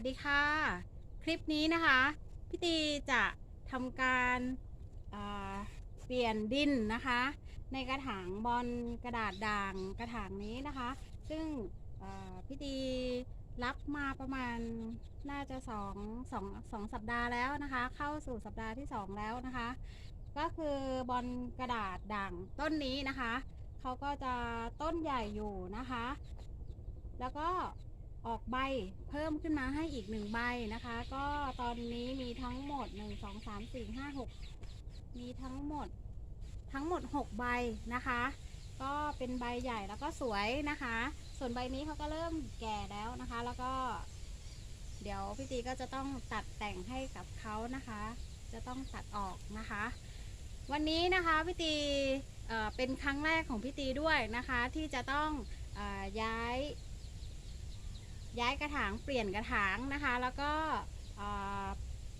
วัสดีค่ะ คลิปนี้นะคะพี่ตีจะทำการาเปลี่ยนดินนะคะ ในกระถางบอลกระดาษด่างกระถางนี้นะคะ ซึ่งพี่ตีรับมาประมาณน่าจะสองสองสองสัปดาห์แล้วนะคะ เข้าสู่สัปดาห์ที่สองแล้วนะคะ ก็คือบอลกระดาษด่างต้นนี้นะคะเขาก็จะต้นใหญ่อยู่นะคะ แล้วก็ ออกใบเพิ่มขึ้นมาให้อีกหนึ่งใบนะคะ ก็ตอนนี้มีทั้งหมดหนึ่งสองสามสี่ห้าหกมีทั้งหมดทั้งหมดหกใบนะคะ ก็เป็นใบใหญ่แล้วก็สวยนะคะ ส่วนใบนี้เขาก็เริ่มแก่แล้วนะคะ แล้วก็ เดี๋ยวพี่ตีก็จะต้องตัดแต่งให้กับเขานะคะ จะต้องตัดออกนะคะ วันนี้นะคะพี่ตีเป็นครั้งแรกของพี่ตีด้วยนะคะ ที่จะต้องอย้าย ย้ายกระถางเปลี่ยนกระถางนะคะ แล้วก็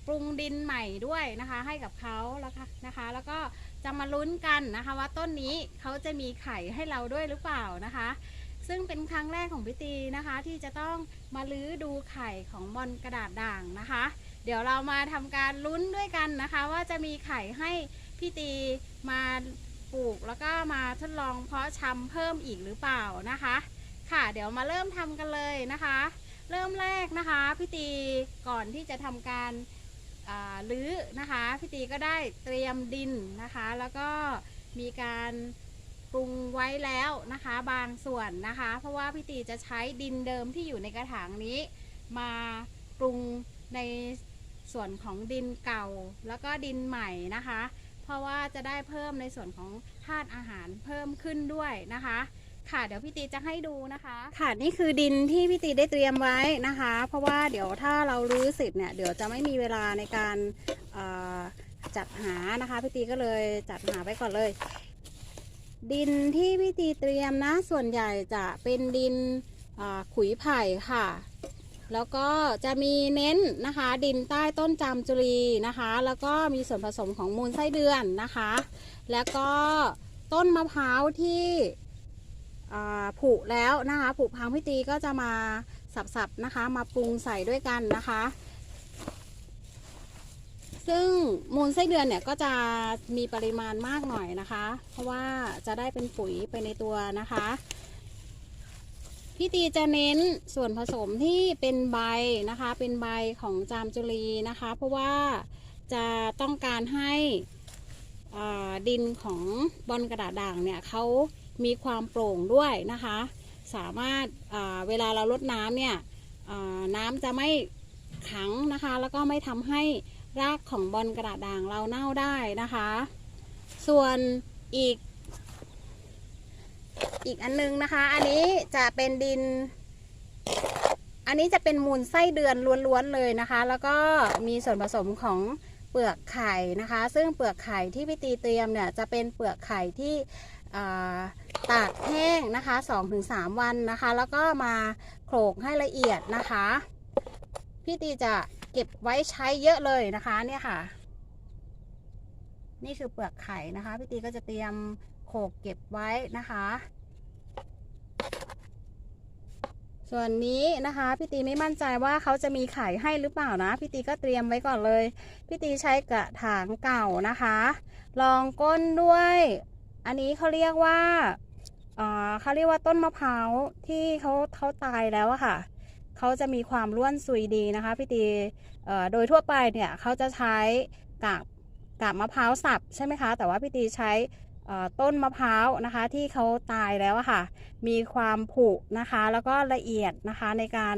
ปรุงดินใหม่ด้วยนะคะ ให้กับเขาแล้วค่ะนะคะ แล้วก็จะมาลุ้นกันนะคะ ว่าต้นนี้เขาจะมีไข่ให้เราด้วยหรือเปล่านะคะ ซึ่งเป็นครั้งแรกของพี่ตีนะคะ ที่จะต้องมาลื้อดูไข่ของบอลกระดาษด่างนะคะ เดี๋ยวเรามาทำการลุ้นด้วยกันนะคะ ว่าจะมีไข่ให้พี่ตีมาปลูกแล้วก็มาทดลองเพาะชำเพิ่มอีกหรือเปล่านะคะ ค่ะ เดี๋ยวมาเริ่มทำกันเลยนะคะ เริ่มแรกนะคะพี่ตีก่อนที่จะทำการรื้อนะคะพี่ตีก็ได้เตรียมดินนะคะ แล้วก็มีการปรุงไว้แล้วนะคะ บางส่วนนะคะ เพราะว่าพี่ตีจะใช้ดินเดิมที่อยู่ในกระถางนี้ มาปรุงในส่วนของดินเก่าแล้วก็ดินใหม่นะคะ เพราะว่าจะได้เพิ่มในส่วนของธาตุอาหารเพิ่มขึ้นด้วยนะคะ ค่ะเดี๋ยวพี่ตีจะให้ดูนะคะ ค่ะนี่คือดินที่พี่ตีได้เตรียมไว้นะคะ เพราะว่าเดี๋ยวถ้าเรารื้อเสร็จเนี่ยเดี๋ยวจะไม่มีเวลาในการจัดหานะคะพี่ตีก็เลยจัดหาไว้ก่อนเลย ดินที่พี่ตีเตรียมนะ ส่วนใหญ่จะเป็นดินขุยไผ่ค่ะ แล้วก็จะมีเน้นนะคะ ดินใต้ต้นจามจุรีนะคะ แล้วก็มีส่วนผสมของมูลไส้เดือนนะคะ แล้วก็ต้นมะพร้าวที่ ผุแล้วนะคะผุพังพิตีก็จะมาสับๆนะคะ มาปรุงใส่ด้วยกันนะคะ ซึ่งมูลไส้เดือนเนี่ยก็จะมีปริมาณมากหน่อยนะคะ เพราะว่าจะได้เป็นปุ๋ยไปในตัวนะคะพี่ตีจะเน้นส่วนผสมที่เป็นใบนะคะ เป็นใบของจามจุลีนะคะ เพราะว่าจะต้องการให้ดินของบอลกระดาษด่างเนี่ยเขา มีความโปร่งด้วยนะคะ สามารถเวลาเราลดน้ำเนี่ยน้ำจะไม่ขังนะคะ แล้วก็ไม่ทำให้รากของบอลกระดาษด่างเราเน่าได้นะคะ ส่วนอีก อีกอันนึงนะคะ อันนี้จะเป็นดิน อันนี้จะเป็นมูลไส้เดือนล้วนๆเลยนะคะ แล้วก็มีส่วนผสมของเปลือกไข่นะคะ ซึ่งเปลือกไข่ที่พี่ตีเตรียมเนี่ยจะเป็นเปลือกไข่ที่ ตากแห้งนะคะ 2-3 วันนะคะ แล้วก็มาโขลกให้ละเอียดนะคะ พี่ตีจะเก็บไว้ใช้เยอะเลยนะคะเนี่ยค่ะ นี่คือเปลือกไข่นะคะ พี่ตีก็จะเตรียมโขลกเก็บไว้นะคะ ส่วนนี้นะคะ พี่ตีไม่มั่นใจว่าเขาจะมีไข่ให้หรือเปล่านะ พี่ตีก็เตรียมไว้ก่อนเลย พี่ตีใช้กระถางเก่านะคะรองก้นด้วย อันนี้เขาเรียกว่าเขาเรียกว่าต้นมะพร้าวที่เขาเขาตายแล้วอะค่ะเขาจะมีความร่วนซุยดีนะคะพี่ตีโดยทั่วไปเนี่ยเขาจะใช้กาบกาบมะพร้าวสับใช่ไหมคะ แต่ว่าพี่ตีใช้ต้นมะพร้าวนะคะที่เขาตายแล้วค่ะ มีความผุนะคะ แล้วก็ละเอียดนะคะในการ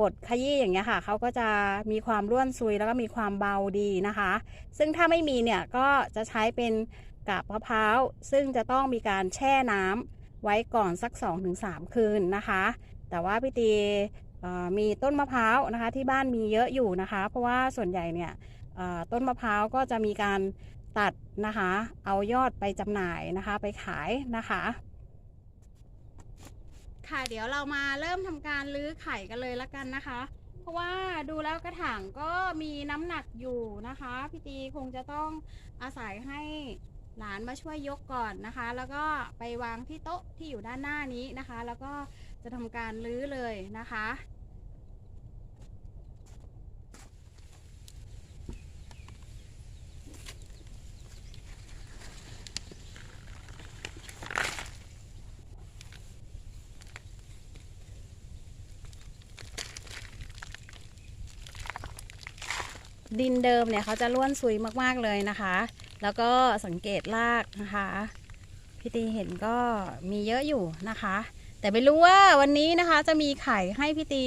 บดขยี้อย่างเงี้ยค่ะเขาก็จะมีความร่วนซุยแล้วก็มีความเบาดีนะคะ ซึ่งถ้าไม่มีเนี่ยก็จะใช้เป็น กาบมะพร้าว ซึ่งจะต้องมีการแช่น้ำไว้ก่อนสัก 2-3 คืนนะคะ แต่ว่าพี่ตีมีต้นมะพร้าวนะคะที่บ้านมีเยอะอยู่นะคะ เพราะว่าส่วนใหญ่เนี่ยต้นมะพร้าวก็จะมีการตัดนะคะ เอายอดไปจำหน่ายนะคะไปขายนะคะ ค่ะเดี๋ยวเรามาเริ่มทำการลื้อไข่กันเลยละกันนะคะ เพราะว่าดูแล้วกระถางก็มีน้ำหนักอยู่นะคะ พี่ตีคงจะต้องอาศัยให้ หลานมาช่วยยกก่อนนะคะ แล้วก็ไปวางที่โต๊ะที่อยู่ด้านหน้านี้นะคะ แล้วก็จะทำการลื้อเลยนะคะดินเดิมเนี่ยเขาจะล้วนซุยมากๆเลยนะคะ แล้วก็สังเกตรากนะคะพี่ตีเห็นก็มีเยอะอยู่นะคะ แต่ไม่รู้ว่าวันนี้นะคะจะมีไข่ให้พี่ตี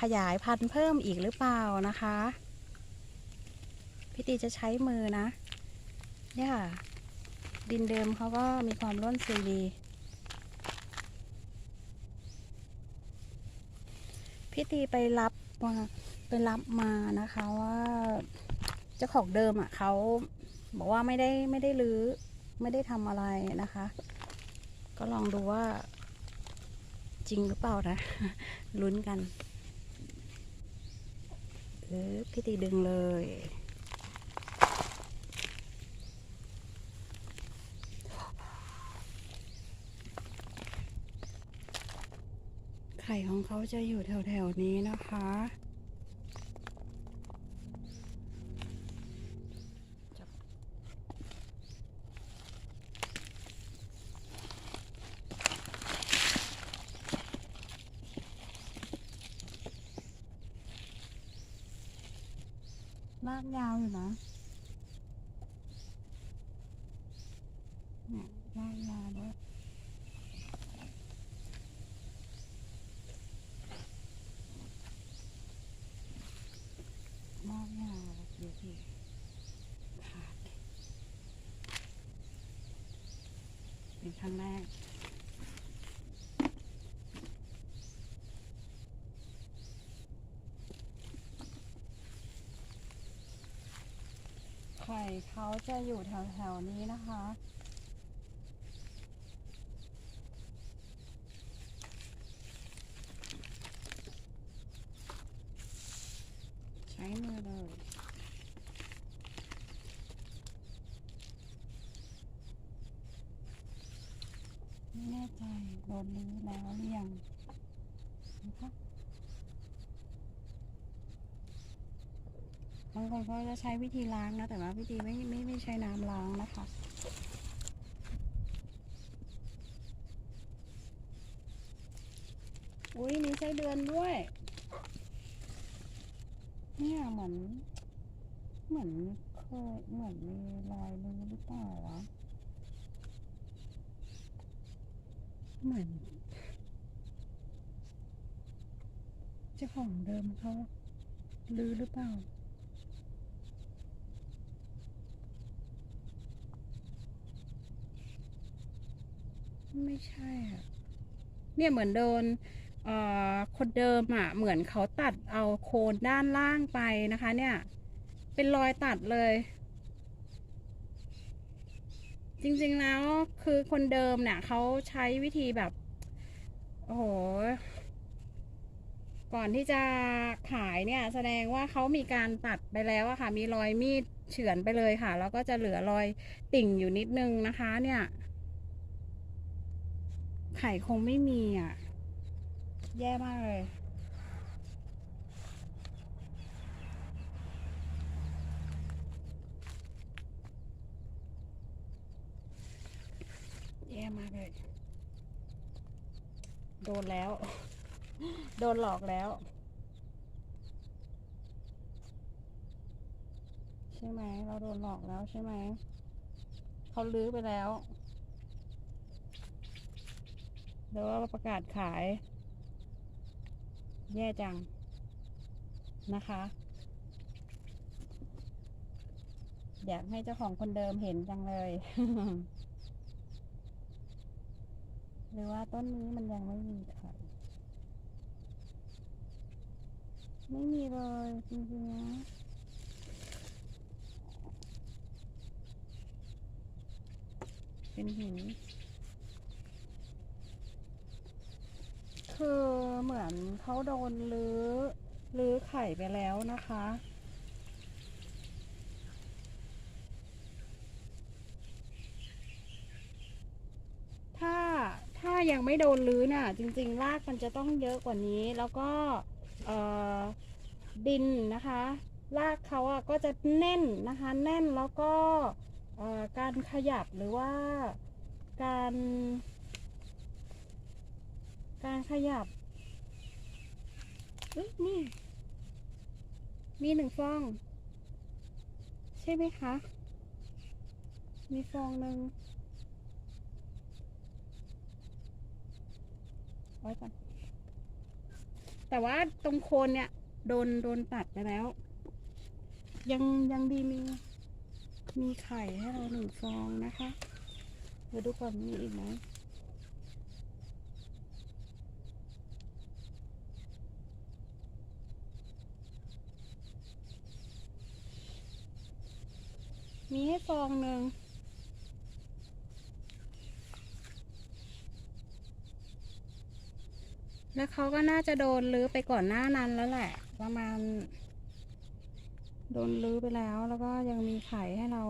ขยายพันธุ์เพิ่มอีกหรือเปล่านะคะพี่ตีจะใช้มือนะเนี่ยค่ะ ดินเดิมเขาก็มีความร่วนซุยดีพี่ตีไปรับมาไปรับมานะคะว่า เจ้าของเดิมอะเขาบอกว่าไม่ได้ไม่ได้รื้อไม่ได้ทำอะไรนะคะ ก็ลองดูว่า จริงหรือเปล่านะลุ้นกันเออพี่ตีดึงเลย ไข่ของเขาจะอยู่แถวๆนี้นะคะ ลากยาวอยู่นะเนี่ยลากยาวด้วยมากยาวเดี๋ยวสิขาดเป็นครั้งแรก เขาจะอยู่แถวๆนี้นะคะ ใช้มือเลยไม่แน่ใจโดนรื้อแล้วหรือยังนะคะ บางคนก็จะใช้วิธีล้างนะ แต่ว่าวิธีไม่ไม่ไม่ใช้น้ำล้างนะคะอุ้ยมีไส้เดือนด้วย เนี่ยเหมือน เหมือนเคยเหมือนมีรอยมือหรือเปล่าวะเหมือนเจ้าของเดิมเขาลือหรือเปล่า ไม่ใช่อะเนี่ยเหมือนโดนคนเดิมอะเหมือนเขาตัดเอาโคนด้านล่างไปนะคะ เนี่ย เป็นรอยตัดเลย จริงๆแล้วคือคนเดิมเนี่ยเขาใช้วิธีแบบ โอ้โห ก่อนที่จะขายเนี่ย แสดงว่าเขามีการตัดไปแล้วอะค่ะ มีรอยมีดเฉือนไปเลยค่ะ แล้วก็จะเหลือรอยติ่งอยู่นิดนึงนะคะ เนี่ย ไข่คงไม่มีอะ แย่มากเลย แย่มากเลย โดนแล้ว โดนหลอกแล้ว ใช่ไหม เราโดนหลอกแล้วใช่ไหม เขาลื้อไปแล้ว แล้วว่าประกาศขาย แย่จังนะคะ อยากให้เจ้าของคนเดิมเห็นจังเลย หรือว่าต้นนี้มันยังไม่มีไข่ไม่มีเลยจริงๆนะเป็นหิน คือเหมือนเขาโดนลื้อลื้อไข่ไปแล้วนะคะ ถ้าถ้ายังไม่โดนลื้อน่ะ จริง ๆ รากมันจะต้องเยอะกว่านี้ แล้วก็ดินนะคะรากเขาอะก็จะแน่นนะคะ แน่นแล้วก็การขยับหรือว่าการ การขยับเอ้ยนี่ มีหนึ่งฟอง ใช่ไหมคะ มีฟองหนึ่งไว้ก่อนแต่ว่าตรงโคนเนี่ย โดนโดนตัดไปแล้ว ยังยังดีมี มีไข่ให้เราหนึ่งฟองนะคะเดี๋ยวดูก่อนมีอีกไหม มีให้ฟองหนึ่งแล้วเขาก็น่าจะโดนลื้อไปก่อนหน้านั้นแล้วแหละ ประมาณ โดนลื้อไปแล้วแล้วก็ยังมีไข่ให้เรา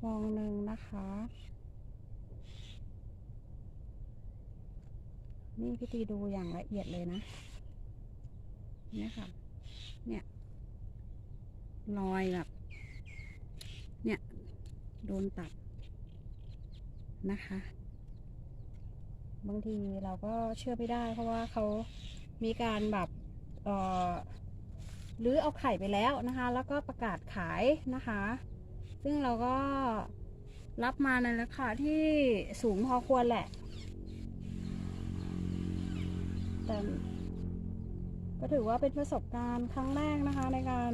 ฟองหนึ่งนะคะ นี่พี่ตีดูอย่างละเอียดเลยนะ เนี่ยค่ะ เนี่ยรอยแบบ เนี่ย โดนตัดนะคะ บางทีเราก็เชื่อไม่ได้ เพราะว่าเขามีการแบบเอ่อรื้อเอาไข่ไปแล้วนะคะ แล้วก็ประกาศขายนะคะ ซึ่งเราก็รับมาในราคาที่สูงพอควรแหละ แต่ก็ถือว่าเป็นประสบการณ์ครั้งแรกนะคะในการ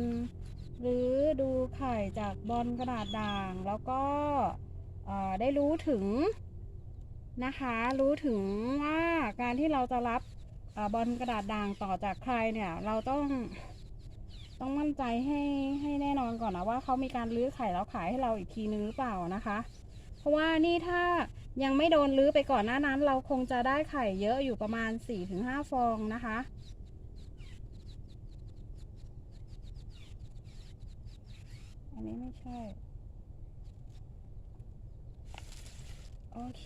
รื้อดูไข่จากบอลกระดาษด่าง แล้วก็ได้รู้ถึงนะคะ รู้ถึงว่าการที่เราจะรับอบอลกระดาษด่างต่อจากใครเนี่ย เราต้องต้องมั่นใจให้ให้แน่นอนก่อนนะว่าเขามีการลื้อไข่แล้วขายให้เราอีกทีนึงหรือเปล่านะคะ เพราะว่านี่ถ้ายังไม่โดนลื้อไปก่อนหน้านั้น เราคงจะได้ไข่เยอะอยู่ประมาณ 4-5 ฟองนะคะ อันนี้ไม่ใช่ โอเค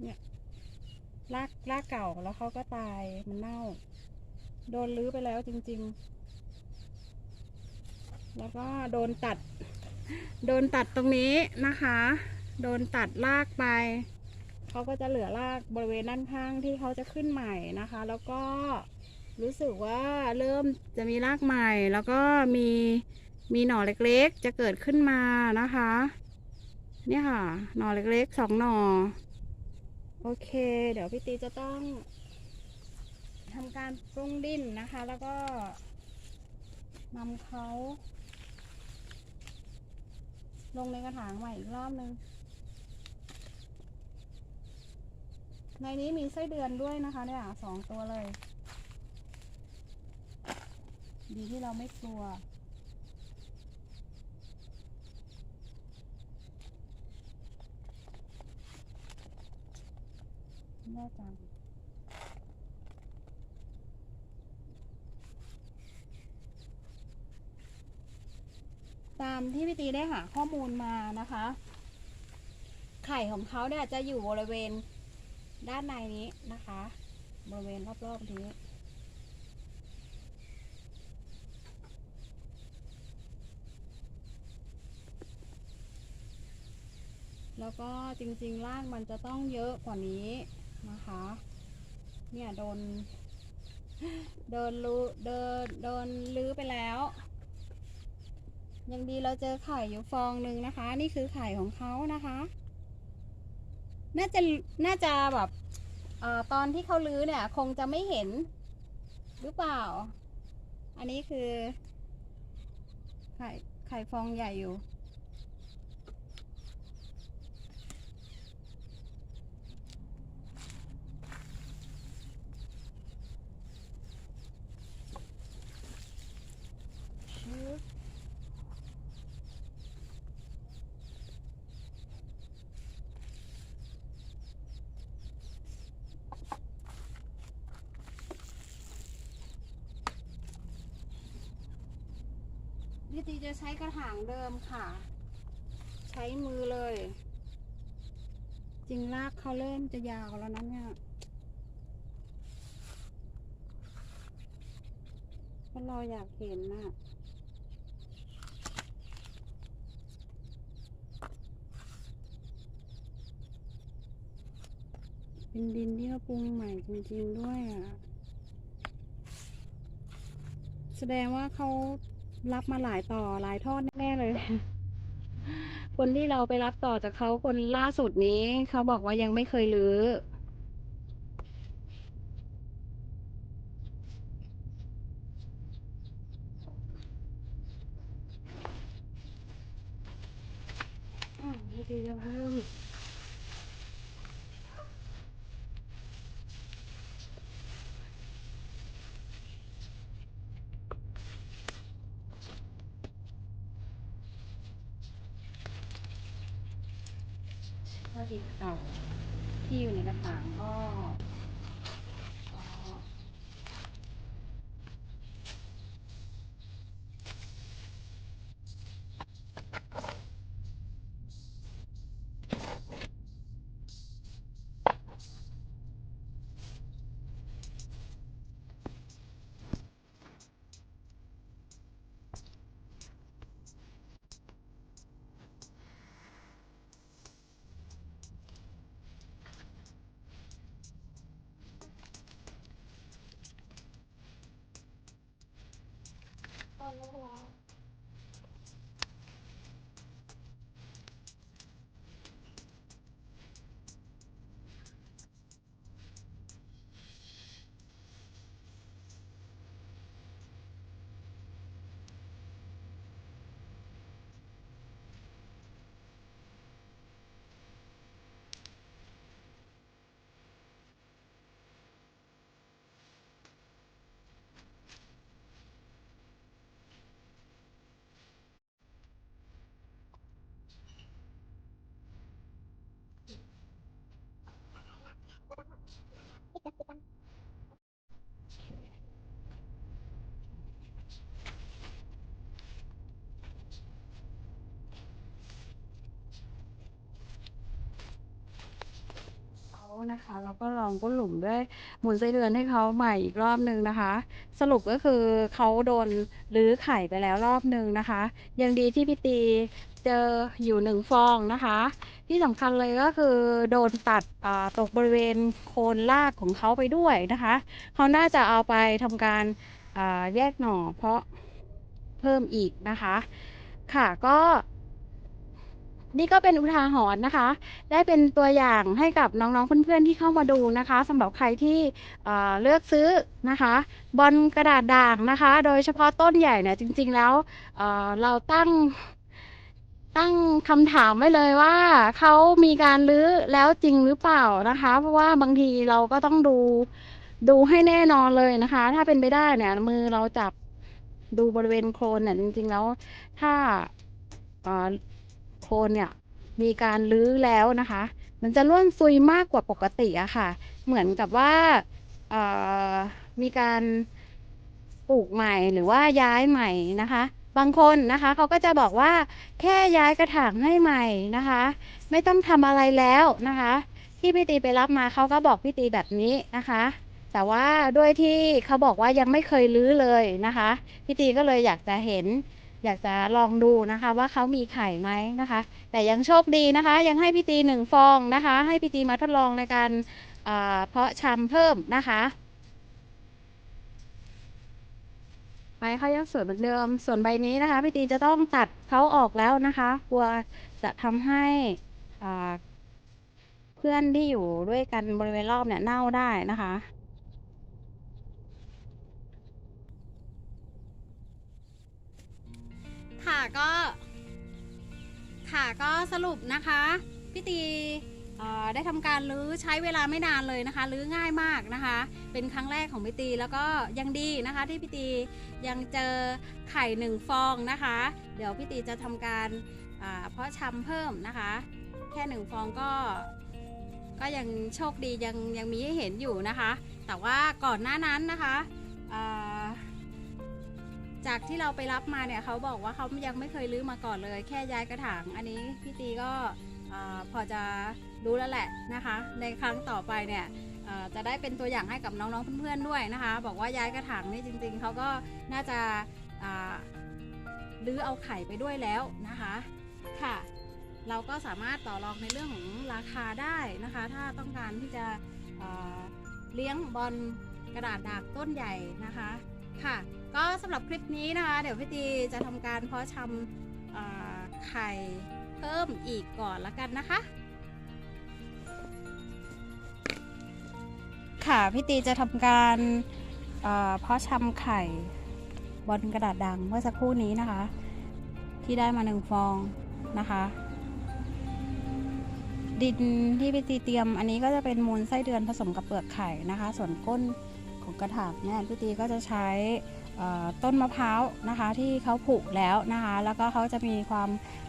เนี่ย รากรากเก่าแล้วเขาก็ตาย มันเน่า โดนลื้อไปแล้วจริง ๆ แล้วก็โดนตัด โดนตัดตรงนี้นะคะ โดนตัดรากไป เขาก็จะเหลือรากบริเวณด้านข้างที่เขาจะขึ้นใหม่นะคะ แล้วก็รู้สึกว่าเริ่มจะมีรากใหม่ แล้วก็มีมีหน่อเล็กๆ จะเกิดขึ้นมานะคะ เนี่ยค่ะ หน่อเล็กๆสองหน่อ โอเค เดี๋ยวพี่ตีจะต้อง ทำการปรุงดินนะคะ แล้วก็นำเขา ลงในกระถางใหม่อีกรอบนึง ในนี้มีไส้เดือนด้วยนะคะเนี่ยสองตัวเลย ดีที่เราไม่กลัวแน่จัง ตามที่พี่ตีได้หาข้อมูลมานะคะ ไข่ของเขาเนี่ยจะอยู่บริเวณด้านในนี้นะคะ บริเวณรอบๆนี้แล้วก็จริงๆรากมันจะต้องเยอะกว่านี้นะคะ เนี่ยโดน เดินรูเดินเดินลื้อไปแล้ว ยังดีเราเจอไข่อยู่ฟองหนึ่งนะคะ นี่คือไข่ของเขานะคะ น่าจะน่าจะแบบออตอนที่เขาลื้อเนี่ย คงจะไม่เห็นหรือเปล่า อันนี้คือ ไข่ไข่ฟองใหญ่อยู่ อย่างเดิมค่ะ ใช้มือเลย จริงรากเขาเริ่มจะยาวแล้วนะเนี่ยเพรเราอยากเห็นนะเป็นดินที่เขาปรุงใหม่จริงๆด้วยอะ แสดงว่าเขา รับมาหลายต่อหลายทอดแน่ๆเลย คนที่เราไปรับต่อจากเขาคนล่าสุดนี้ เขาบอกว่ายังไม่เคยรื้อมไม่ดีจะเพิ่ม ก็อีกเต่าที่อยู่ในกระถางก็ก็ Oh. นะคะแล้วก็ลองก้นหลุมด้วยหมุนไส้เดือนให้เขาใหม่อีกรอบหนึ่งนะคะ สรุปก็คือเขาโดนรื้อไข่ไปแล้วรอบหนึ่งนะคะ ยังดีที่พี่ตีเจออยู่หนึ่งฟองนะคะ ที่สำคัญเลยก็คือโดนตัดตกบริเวณโคนรากของเขาไปด้วยนะคะเขาน่าจะเอาไปทำการแยกหน่อเพราะเพิ่มอีกนะคะ ค่ะก็ นี่ก็เป็นอุทาหรณ์นะคะ ได้เป็นตัวอย่างให้กับน้องๆเพื่อนๆที่เข้ามาดูนะคะสำหรับใครที่เเลือกซื้อนะคะ บอลกระดาษด่างนะคะ โดยเฉพาะต้นใหญ่เนี่ยจริง ๆ แล้วเเราตั้งตั้งคำถามไว้เลยว่าเขามีการรื้อแล้วจริงหรือเปล่านะคะ เพราะว่าบางทีเราก็ต้องดูดูให้แน่นอนเลยนะคะ ถ้าเป็นไปได้เนี่ย มือเราจับดูบริเวณโคลนเนี่ยจริง ๆ แล้ว ถ้า นเนี่ยมีการรื้อแล้วนะคะ มันจะร่วนซุยมากกว่าปกติอะค่ะ เหมือนกับว่ามีการปลูกใหม่หรือว่าย้ายใหม่นะคะ บางคนนะคะเขาก็จะบอกว่าแค่ย้ายกระถางให้ใหม่นะคะ ไม่ต้องทำอะไรแล้วนะคะ ที่พี่ตีไปรับมาเขาก็บอกพี่ตีแบบนี้นะคะ แต่ว่าด้วยที่เขาบอกว่ายังไม่เคยรื้อเลยนะคะพี่ตีก็เลยอยากจะเห็น อยากจะลองดูนะคะ ว่าเขามีไข่ไหมนะคะ แต่ยังโชคดีนะคะ ยังให้พี่ตีหนึ่งฟองนะคะ ให้พี่ตีมาทดลองในการเพาะชำเพิ่มนะคะใบเขายังสวยเหมือนเดิม ส่วนใบนี้นะคะพี่ตีจะต้องตัดเขาออกแล้วนะคะ กลัวจะทำให้เพื่อนที่อยู่ด้วยกันบริเวณรอบเนี่ยเน่าได้นะคะ ค่ะ ก็ ค่ะก็สรุปนะคะพี่ตีได้ทำการรื้อใช้เวลาไม่นานเลยนะคะรื้อง่ายมากนะคะ เป็นครั้งแรกของพี่ตีแล้วก็ยังดีนะคะที่พี่ตียังเจอไข่หนึ่งฟองนะคะ เดี๋ยวพี่ตีจะทำการเพาะชำเพิ่มนะคะ แค่หนึ่งฟองก็ก็ยังโชคดียังยังมีให้เห็นอยู่นะคะ แต่ว่าก่อนหน้านั้นนะคะ จากที่เราไปรับมาเนี่ยเขาบอกว่าเขายังไม่เคยรื้อมาก่อนเลย แค่ย้ายกระถางอันนี้พี่ตีก็พอจะรู้แล้วแหละนะคะ ในครั้งต่อไปเนี่ยจะได้เป็นตัวอย่างให้กับน้องๆเพื่อนๆด้วยนะคะ บอกว่าย้ายกระถางนี่จริง ๆเขาก็น่าจะอ่าลื้อเอาไข่ไปด้วยแล้วนะคะค่ะ เราก็สามารถต่อรองในเรื่องของราคาได้นะคะ ถ้าต้องการที่จะเอ่อเลี้ยงบอลกระดาษดากต้นใหญ่นะคะ ค่ะ ก็สำหรับคลิปนี้นะคะ เดี๋ยวพี่ตีจะทำการเพาะชำไข่เพิ่มอีกก่อนละกันนะคะ ค่ะพี่ตีจะทำการเอ่อเพาะชำไข่บนกระดาษดังเมื่อสักครู่นี้นะคะ ที่ได้มาหนึ่งฟองนะคะ ดินที่พี่ตีเตรียมอันนี้ก็จะเป็นมูลไส้เดือนผสมกับเปลือกไข่นะคะ ส่วนก้น ของกระถางเนี่ยพี่ตีก็จะใช้ต้นมะพร้าวนะคะที่เขาผุแล้วนะคะ แล้วก็เขาจะมีความ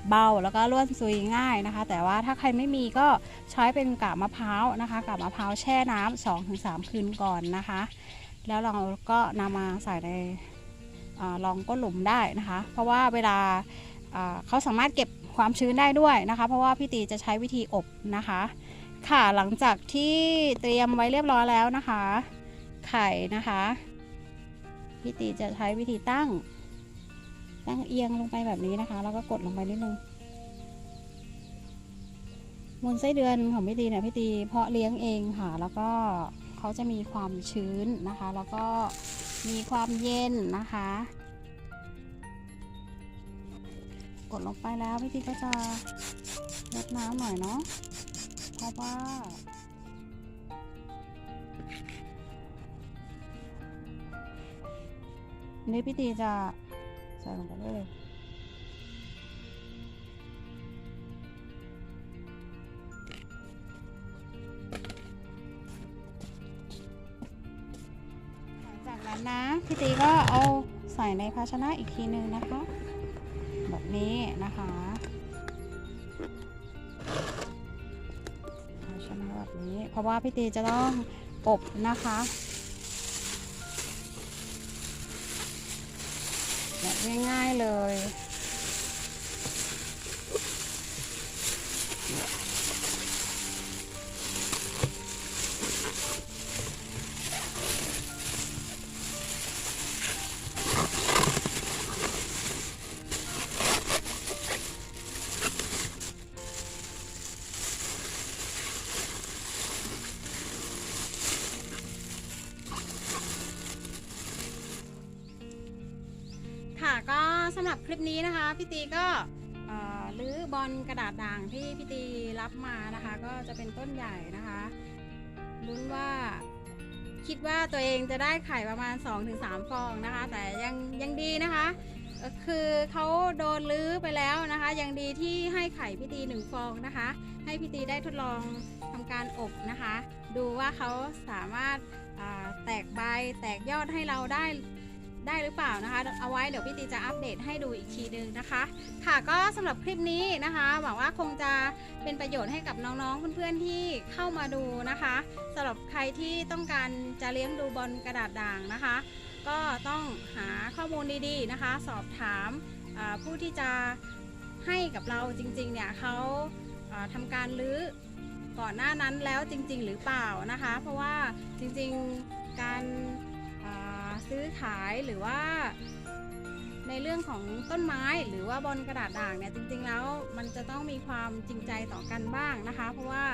เบาแล้วก็ร่วนซุยง่ายนะคะ แต่ว่าถ้าใครไม่มีก็ใช้เป็นกาบมะพร้าวนะคะกาบมะพร้าวแช่น้ำสองถึงสามคืนก่อนนะคะ แล้วเราก็นำมาใส่ในรองก้นหลุมได้นะคะ เพราะว่าเวลาเขาสามารถเก็บความชื้นได้ด้วยนะคะ เพราะว่าพี่ตีจะใช้วิธีอบนะคะ ค่ะหลังจากที่เตรียมไว้เรียบร้อยแล้วนะคะ ไข่นะคะพี่ตีจะใช้วิธีตั้ง ตั้งเอียงลงไปแบบนี้นะคะ แล้วก็กดลงไปนิดนึงมูลไส้เดือนของพี่ตีเนี่ยพี่ตีเพาะเลี้ยงเองค่ะ แล้วก็เขาจะมีความชื้นนะคะ แล้วก็มีความเย็นนะคะ กดลงไปแล้วพี่ตีก็จะลดน้ำหน่อยเนาะเพราะว่า อันนี้พี่ตีจะใส่ลงไปเลยจากนั้นนะพี่ตีก็เอาใส่ในภาชนะอีกทีนึงนะคะ แบบนี้นะคะภาชนะแบบนี้ เพราะว่าพี่ตีจะต้องอบนะคะ ง่ายๆเลย ลิปนี้นะคะพี่ตีก็รื้อบอลกระดาษด่างที่พี่ตีรับมานะคะ ก็จะเป็นต้นใหญ่นะคะลุ้นว่าคิดว่าตัวเองจะได้ไข่ประมาณ 2-3 ฟองนะคะ แต่ยังยังดีนะคะ คือเขาโดนลื้อไปแล้วนะคะ ยังดีที่ให้ไข่พี่ตีหนึ่งฟองนะคะ ให้พี่ตีได้ทดลองทำการอบนะคะ ดูว่าเขาสามารถาแตกใบแตกยอดให้เราได้ ได้หรือเปล่านะคะ เอาไว้เดี๋ยวพี่ตีจะอัปเดตให้ดูอีกทีนึงนะคะ ค่ะก็สำหรับคลิปนี้นะคะหวังว่าคงจะเป็นประโยชน์ให้กับน้องๆเพื่อนๆที่เข้ามาดูนะคะสำหรับใครที่ต้องการจะเลี้ยงดูบอลกระดาษด่างนะคะ ก็ต้องหาข้อมูลดีๆนะคะ สอบถามผู้ที่จะให้กับเราจริงๆเนี่ยเขาอ่าทำการรื้อก่อนหน้านั้นแล้วจริง ๆ หรือเปล่านะคะ เพราะว่าจริงๆการ ซื้อขายหรือว่า ในเรื่องของต้นไม้หรือว่าบนกระดาษด่างเนี่ยจริงๆแล้วมันจะต้องมีความจริงใจต่อกันบ้างนะคะ เพราะว่า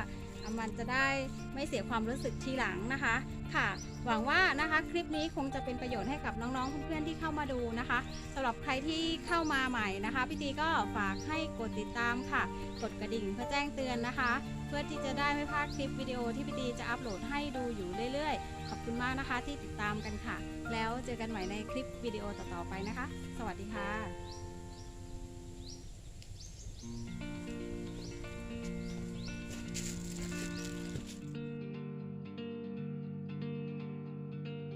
มันจะได้ไม่เสียความรู้สึกทีหลังนะคะค่ะ หวังว่านะคะคลิปนี้คงจะเป็นประโยชน์ให้กับน้องๆเพื่อนๆที่เข้ามาดูนะคะสำหรับใครที่เข้ามาใหม่นะคะพี่ตีก็ฝากให้กดติดตามค่ะ กดกระดิ่งเพื่อแจ้งเตือนนะคะ เพื่อที่จะได้ไม่พลาดคลิปวิดีโอที่พี่ตีจะอัปโหลดให้ดูอยู่เรื่อยๆ ขอบคุณมากนะคะที่ติดตามกันค่ะ แล้วเจอกันใหม่ในคลิปวิดีโอต่อๆไปนะคะ สวัสดีค่ะ